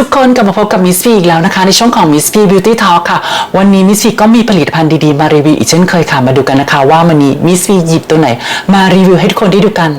ทุกคนกลับมาพบกับมิสฟีอีกแล้วนะคะ ในช่วงของ Miss f บิวตี้ทอ l k ค่ะ วันนี้มิสฟีก็มีผลิตภัณฑ์ดีๆ มารีวิวอีกเช่นเคยค่ะ มาดูกันนะคะ ว่าวันนี้มิสฟีหยิบตัวไหน มารีวิวให้ทุกคนได้ดูกัน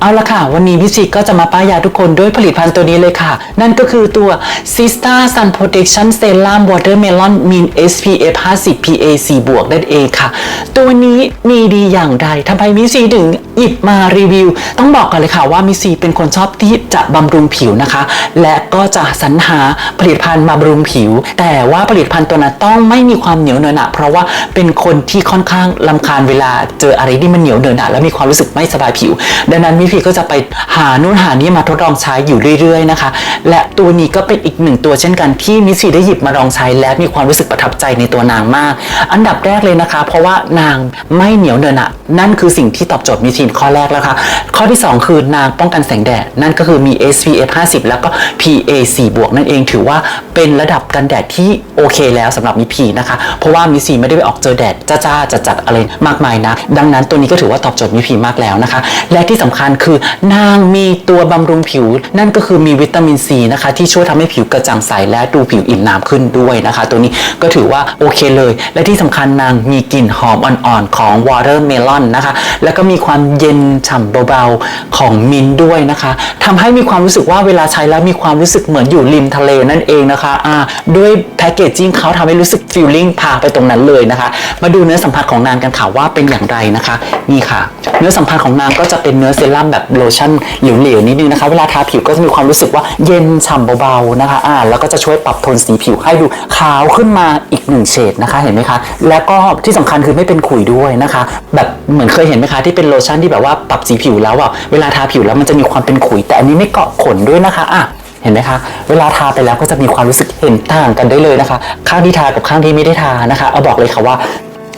เอาละค่ะ วันนี้วิชิก็จะมาป้ายยาทุกคนด้วยผลิตภัณฑ์ตัวนี้เลยค่ะ นั่นก็คือตัว Sista Sun Protection Serum Watermelon Min SPF 50 PA 4บวกนั่นเองค่ะ ตัวนี้มีดีอย่างไรทำไมมิซีถึงหยิบมารีวิว ต้องบอกกันเลยค่ะว่ามิซีเป็นคนชอบที่จะบำรุงผิวนะคะ และก็จะสรรหาผลิตภัณฑ์มาบำรุงผิว แต่ว่าผลิตภัณฑ์ตัวนั้นต้องไม่มีความเหนียวเหนอะหนะเพราะว่าเป็นคนที่ค่อนข้างลำคาญเวลาเจออะไรที่มันเหนียวเหนอะหนะแล้วมีความรู้สึกไม่สบายผิว ดังนั้นมิพีก็จะไปหานู่นหานี่มาทดลองใช้อยู่เรื่อยๆนะคะ และตัวนี้ก็เป็นอีกหนึ่งตัวเช่นกันที่มิซีได้หยิบมาลองใช้และมีความรู้สึกประทับใจในตัวนางมาก อันดับแรกเลยนะคะ เพราะว่านางไม่เหนียวเหนอะนั่นคือสิ่งที่ตอบโจทย์มิทีข้อแรกแล้วค่ะ ข้อที่ 2 คือนางป้องกันแสงแดด นั่นก็คือมี SPF 50 แล้วก็ PA 4บวกนั่นเองถือว่าเป็นระดับกันแดดที่โอเคแล้วสำหรับมิพีนะคะ เพราะว่ามิซีไม่ได้ไปออกเจอแดดจ้าๆจัดๆอะไรมากมายนะดังนั้นตัวนี้ก็ถือว่าตอบโจทย์มิพีมากแล้วนะคะ และที่สำคัญคือนางมีตัวบำรุงผิว นั่นก็คือมีวิตามินซีนะคะที่ช่วยทำให้ผิวกระจ่างใสและดูผิวอิ่มน้ำขึ้นด้วยนะคะ ตัวนี้ก็ถือว่าโอเคเลย และที่สำคัญนางมีกลิ่นหอมอ่อนๆของ watermelon นนะคะ แล้วก็มีความเย็นฉ่ำเบาๆของมินด้วยนะคะทำให้มีความรู้สึกว่าเวลาใช้แล้วมีความรู้สึกเหมือนอยู่ริมทะเลนั่นเองนะคะอ่าด้วยแพคเกจจิ้งเขาทำให้รู้สึกฟีลลิ่งพาไปตรงนั้นเลยนะคะ มาดูเนื้อสัมผัสของนางกันค่ะว่าเป็นอย่างไรนะคะ นี่ค่ะ เนื้อสัมผัสของนางก็จะเป็นเนื้อเซรั่มแบบโลชั่นเหลวๆนิดนึงนะคะ เวลาทาผิวก็จะมีความรู้สึกว่าเย็นฉ่ำเบาๆนะคะอ่าแล้วก็จะช่วยปรับโทนสีผิวให้ดูขาวขึ้นมาอีกหนึ่งเฉดนะคะเห็นไหมคะ แล้วก็ที่สำคัญคือไม่เป็นขุยด้วยนะคะ แบบเหมือนเคยเห็นไหมคะที่เป็นโลชั่นที่แบบว่าปรับสีผิวแล้วอะเวลาทาผิวแล้วมันจะมีความเป็นขุย แต่อันนี้ไม่เกาะขนด้วยนะคะอะเห็นไหมคะ เวลาทาไปแล้วก็จะมีความรู้สึกเห็นต่างกันได้เลยนะคะ ข้างที่ทากับข้างที่ไม่ได้ทานะคะ เอาบอกเลยค่ะว่า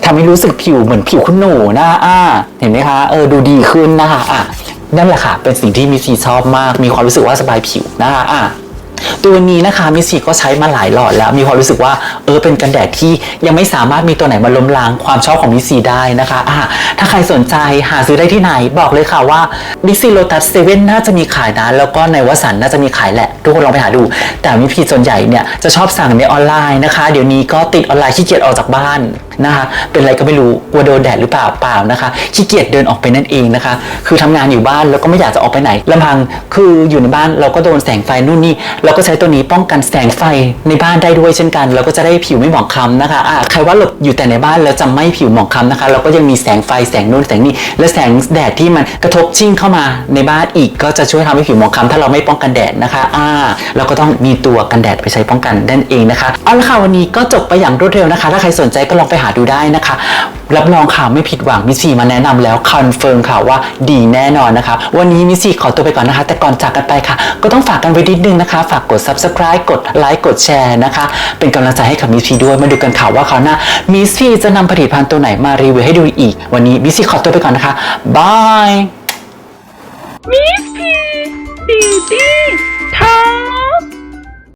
ทำให้รู้สึกผิวเหมือนผิวคุณหนูนะอ่าเห็นไหมคะ เออ ดูดีขึ้นนะคะอะ นั่นแหละค่ะ เป็นสิ่งที่มิซีชอบมาก มีความรู้สึกว่าสบายผิวนะคะอะตัวนี้นะคะมิสซีก็ใช้มาหลายหลอดแล้ว มีความรู้สึกว่าเออเป็นกันแดดที่ยังไม่สามารถมีตัวไหนมาล้มล้างความชอบของมิสซีได้นะคะอะถ้าใครสนใจหาซื้อได้ที่ไหนบอกเลยค่ะว่าบิ๊กซีโลตัสเซเว่นน่าจะมีขายนะ แล้วก็ในวัสันน่าจะมีขายแหละ ทุกคนลองไปหาดู แต่มิพีส่วนใหญ่เนี่ยจะชอบสั่งในออนไลน์นะคะ เดี๋ยวนี้ก็ติดออนไลน์ขี้เกียจออกจากบ้านนะคะเป็นอะไรก็ไม่รู้กลัวโดนแดดหรือเปล่าเปล่านะคะขี้เกียจเดินออกไปนั่นเองนะคะ คือทำงานอยู่บ้านแล้วก็ไม่อยากจะออกไปไหนลำพังคืออยู่ในบ้านเราก็โดนแสงไฟนู่นนี่เราก็ใช้ตัวนี้ป้องกันแสงไฟในบ้านได้ด้วยเช่นกัน เราก็จะได้ผิวไม่หมองคล้ำนะคะอะใครว่าหลบอยู่แต่ในบ้านแล้วจะไม่ผิวหมองคล้ำนะคะ เราก็ยังมีแสงไฟแสงนู่นแสงนี่และแสงแดดที่มันกระทบชิ่งเข้ามาในบ้านอีก ก็จะช่วยทำให้ผิวหมองคล้ำถ้าเราไม่ป้องกันแดดนะคะอ่าเราก็ต้องมีตัวกันแดดไปใช้ป้องกันนั่นเองนะคะเอาละค่ะวันนี้ก็จบไปอย่างรวดเร็วนะคะ ถ้าใครสนใจก็ลองไปหาดูได้นะคะ รับรองข่าวไม่ผิดหวังมิสซี่มาแนะนำแล้วคอนเฟิร์มค่ะว่าดีแน่นอนนะคะ วันนี้มิสซี่ขอตัวไปก่อนนะคะ แต่ก่อนจากกันไปค่ะ ก็ต้องฝากกันไว้นิดนึงนะคะ ฝากกด subscribe กดไลค์กดแชร์นะคะ เป็นกำลังใจให้กับมิสซี่ด้วยมาดูกันข่าวว่าคราหน้ามิสซี่จะนำผลิตภัณฑ์ตัวไหนมารีวิวให้ดูอีก วันนี้มิสซี่ขอตัวไปก่อนนะคะบาย Miss P Beauty Talk